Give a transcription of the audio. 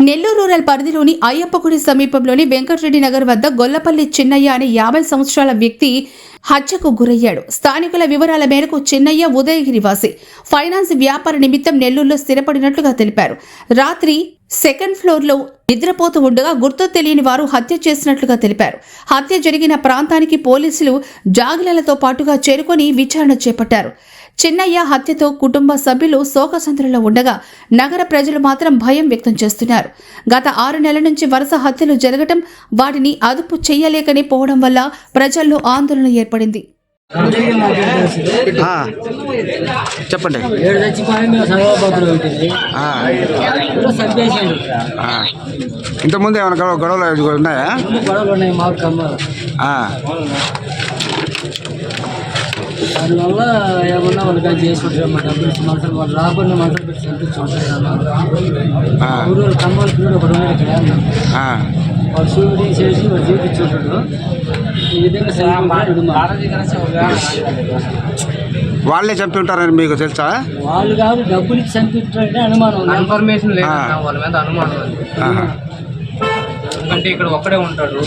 Nellore rural పరిధిలోని అయ్యప్పగుడి సమీపంలోని వెంకటరెడ్డి నగర్ వద్ద గొల్లపల్లి చిన్నయ్య అనే యాభై సంవత్సరాల వ్యక్తి హత్యకు గురయ్యాడు. స్థానికుల వివరాల మేరకు చిన్నయ్య ఉదయగిరి వాసి. ఫైనాన్స్ వ్యాపార నిమిత్తం నెల్లూరులో స్థిరపడినట్లుగా తెలిపారు. రాత్రి సెకండ్ ఫ్లోర్లో నిద్రపోతూ ఉండగా గుర్తు తెలియని వారు హత్య చేసినట్లుగా తెలిపారు. హత్య జరిగిన ప్రాంతానికి పోలీసులు జాగిలలతో పాటుగా చేరుకొని విచారణ చేపట్టారు. చిన్నయ్య హత్యతో కుటుంబ సభ్యులు శోకసంద్రంలో ఉండగా నగర ప్రజలు మాత్రం భయం వ్యక్తం చేస్తున్నారు. గత ఆరు నెలల నుంచి వరుస హత్యలు జరగటం వాటిని అదుపు చేయలేకనే పోవడం వల్ల ప్రజల్లో ఆందోళన ఏర్పడింది. చెప్పండి. ఏడు చచ్చిపోయి మేము సర్వభద్రం ఇంతకుముందు ఏమైనా గొడవ గొడవలు ఉన్నాయా గొడవలు ఉన్నాయి? మాకు దానివల్ల ఏమన్నా వాళ్ళకి అది చేసుకుంటారు మా డబ్బులు ఇచ్చి వాళ్ళు రాకుండా మనుషులు పెట్టి చంపించుకుంటారు ఊరు కమ్మాలు పిల్లలు ఒకడు ఇక్కడ షూటింగ్ చేసి వాళ్ళు చూపించుంటాడు వాళ్ళే చంపి ఉంటారని మీకు తెలుసా వాళ్ళు కాదు డబ్బులు ఇచ్చి చంపించారంటే అనుమానం. ఇన్ఫర్మేషన్ లేదు ఆ. వాళ్ళ మీద అనుమానం. ఎందుకంటే ఇక్కడ ఒక్కడే ఉంటాడు